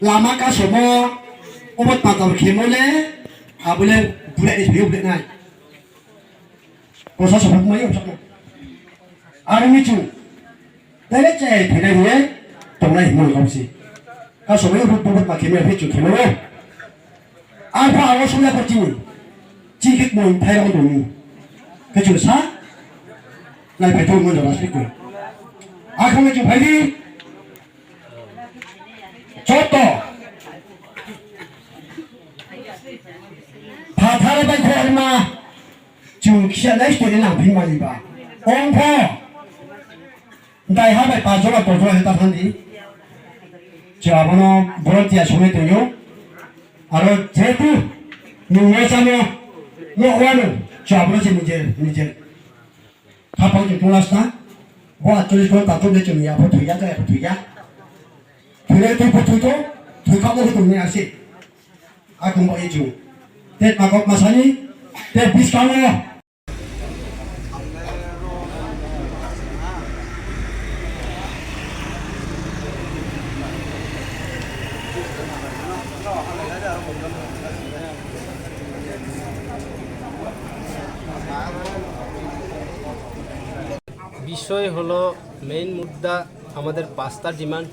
lama ka somo obat patal khemole abule bule ni biu bule nai posa sobat mai osak na ari ni chu dale che phina hiye tong nai mul kamsi ka somo obat obat ma khemole phe chu khemole alpha awo somo ko chi chi kik mon thai ro du ni ka chu sa lai phai thu mon da ra sik ko a khong chu phai di 现在学的那平嘛一吧，王婆，大家买八九了，多少还打汤底，就阿不喏，不要点出来对哟，阿罗这都，你为什么？我完了，就阿不喏是你这你这，他帮你多了啥？我就是说打中的就你阿不推呀，这也不推呀，推来推不推中，推靠我去对面阿些，阿公我一种，这马国马啥呢？这比啥呢？বিষয় হলো main মুদ্রা আমাদের পাঁচটা demand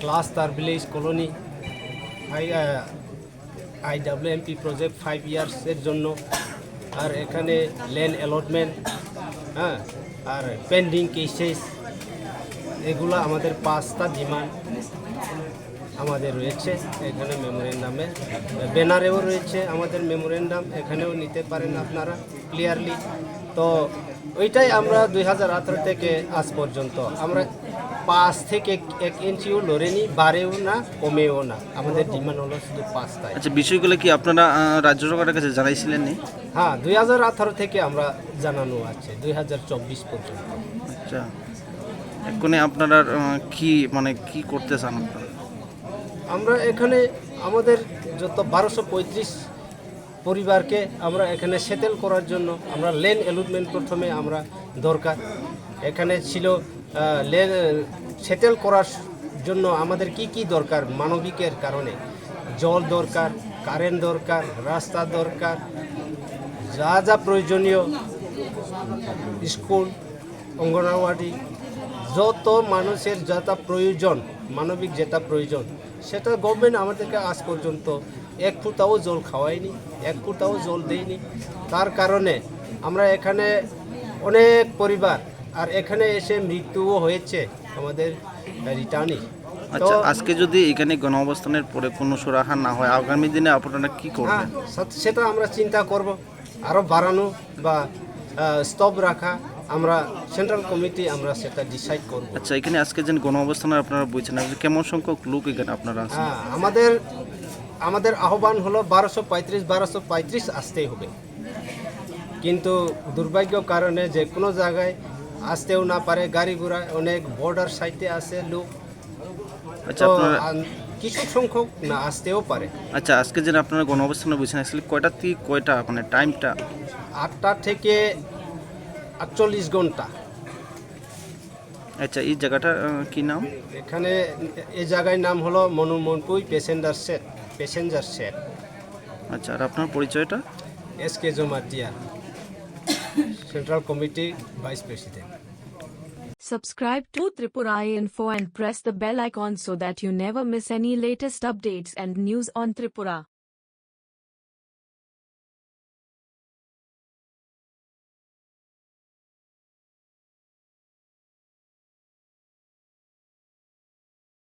class তার village colony I I W MP project five ইয়ার্সের জন্য, আর এখানে land allotment হ্যাঁ আর pending cases এগুলো আমাদের পাঁচটা ডিমান্ড আমাদের রয়েছে এখানে মেমোরেন্ডামে ব্যানারেও রয়েছে আমাদের মেমোরেন্ডাম এখানেও নিতে পারেন আপনারা ক্লিয়ারলি তো ওইটাই আমরা দুই হাজার আঠারো থেকে আজ পর্যন্ত। আমরা পাঁচ থেকে এক ইঞ্চিও লড়েনি বাড়েও না কমেও না। আমাদের ডিমান্ড হলো শুধু পাঁচটাই। আচ্ছা বিষয়গুলো কি আপনারা রাজ্য সরকারের কাছে জানাইছিলেন নি হ্যাঁ দুই হাজার আঠারো থেকে আমরা জানানো আছে দুই হাজার চব্বিশ পর্যন্ত। আচ্ছা। এক্ষুনি আপনারা কি মানে কি করতে চান আপনারা? আমরা এখানে আমাদের যত বারোশো পঁয়ত্রিশ পরিবারকে আমরা এখানে সেটেল করার জন্য আমরা লেন অ্যালুটমেন্ট প্রথমে আমরা দরকার। এখানে ছিল লেন, সেটেল করার জন্য আমাদের কি কি দরকার? মানবিকের কারণে। জল দরকার, কারেন্ট দরকার, রাস্তা দরকার, যা যা প্রয়োজনীয়, স্কুল, অঙ্গনওয়াড়ি যত মানুষের যেটা প্রয়োজন মানবিক যেটা প্রয়োজন সেটা গভর্নমেন্ট আমাদেরকে আজ পর্যন্ত এক ফুটাও জল খাওয়ায়নি এক ফুটাও জল দেয়নি। তার কারণে আমরা এখানে অনেক পরিবার আর এখানে এসে মৃত্যুও হয়েছে আমাদের রিটার্নই আচ্ছা আজকে যদি এখানে গণ অবস্থানের পরে কোনো সুরাহা না হয় আগামী দিনে আপনারা কি হ্যাঁ করবেন সেটা আমরা চিন্তা করব। আরও বাড়ানো বা স্টপ রাখা আমরা সেন্ট্রাল কমিটি আমরা সেটা ডিসাইড করব। আচ্ছা এখানে আজকে যে গণ অবস্থানের আপনারা আপনি কেমন সংখ্যক লোক এখানে আপনারা আছেন? হ্যাঁ আমাদের আমাদের আহ্বান হলো বারোশো পঁয়ত্রিশ বারোশো পঁয়ত্রিশ আসতেই হবে। কিন্তু দুর্ভাগ্য কারণে যে কোনো জায়গায় আসতেও না পারে গাড়ি ঘোড়া অনেক বর্ডার সাইডে আছে লোক। আচ্ছা তো কিছু সংখ্যক না আসতেও পারে। আচ্ছা আজকে যেন আপনারা গণ অবস্থানে বলছেন আসলে কয়টা থেকে কয়টা মানে টাইমটা আটটা থেকে আটচল্লিশ ঘণ্টা। আচ্ছা এই জায়গাটা কি নাম? এখানে এই জায়গায় নাম হলো Manumanpui passenger set passenger set. আচ্ছা আর আপনার পরিচয়টা? S K Jamatia central committee vice president. Subscribe to Tripura Info and press the bell icon so that you never miss any latest updates and news on Tripura.